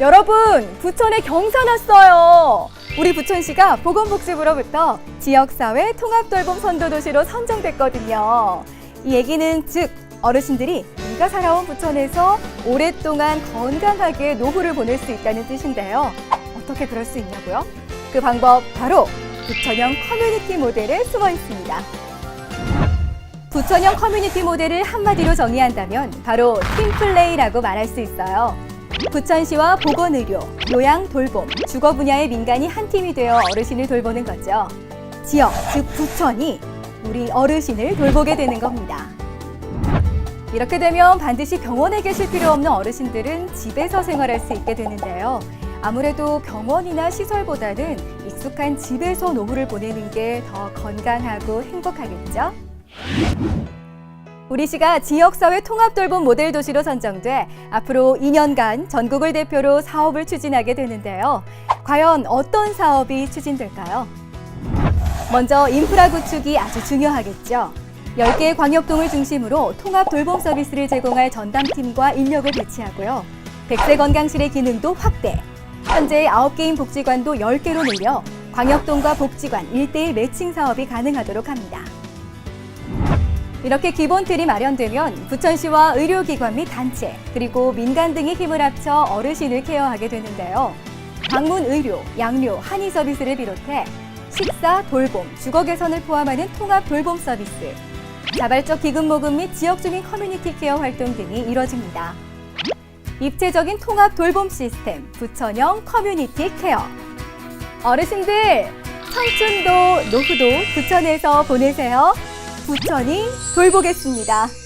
여러분, 부천에 경사 났어요. 우리 부천시가 보건복지부로부터 지역사회 통합돌봄 선도도시로 선정됐거든요. 이 얘기는 즉 어르신들이 우리가 살아온 부천에서 오랫동안 건강하게 노후를 보낼 수 있다는 뜻인데요. 어떻게 그럴 수 있냐고요? 그 방법 바로 부천형 커뮤니티 모델에 숨어 있습니다. 부천형 커뮤니티 모델을 한마디로 정의한다면 바로 팀플레이라고 말할 수 있어요. 부천시와 보건의료, 요양 돌봄, 주거 분야의 민간이 한 팀이 되어 어르신을 돌보는 거죠. 지역, 즉 부천이 우리 어르신을 돌보게 되는 겁니다. 이렇게 되면 반드시 병원에 계실 필요 없는 어르신들은 집에서 생활할 수 있게 되는데요. 아무래도 병원이나 시설보다는 익숙한 집에서 노후를 보내는 게 더 건강하고 행복하겠죠? 우리 시가 지역사회 통합돌봄 모델 도시로 선정돼 앞으로 2년간 전국을 대표로 사업을 추진하게 되는데요. 과연 어떤 사업이 추진될까요? 먼저 인프라 구축이 아주 중요하겠죠. 10개의 광역동을 중심으로 통합 돌봄 서비스를 제공할 전담팀과 인력을 배치하고요. 백세 건강실의 기능도 확대. 현재 9개인 복지관도 10개로 늘려 광역동과 복지관 1대1 매칭 사업이 가능하도록 합니다. 이렇게 기본 틀이 마련되면 부천시와 의료기관 및 단체 그리고 민간 등의 힘을 합쳐 어르신을 케어하게 되는데요. 방문 의료, 양료, 한의 서비스를 비롯해 식사, 돌봄, 주거 개선을 포함하는 통합 돌봄 서비스, 자발적 기금 모금 및 지역 주민 커뮤니티 케어 활동 등이 이뤄집니다. 입체적인 통합 돌봄 시스템 부천형 커뮤니티 케어. 어르신들 청춘도 노후도 부천에서 보내세요. 부천이 돌보겠습니다.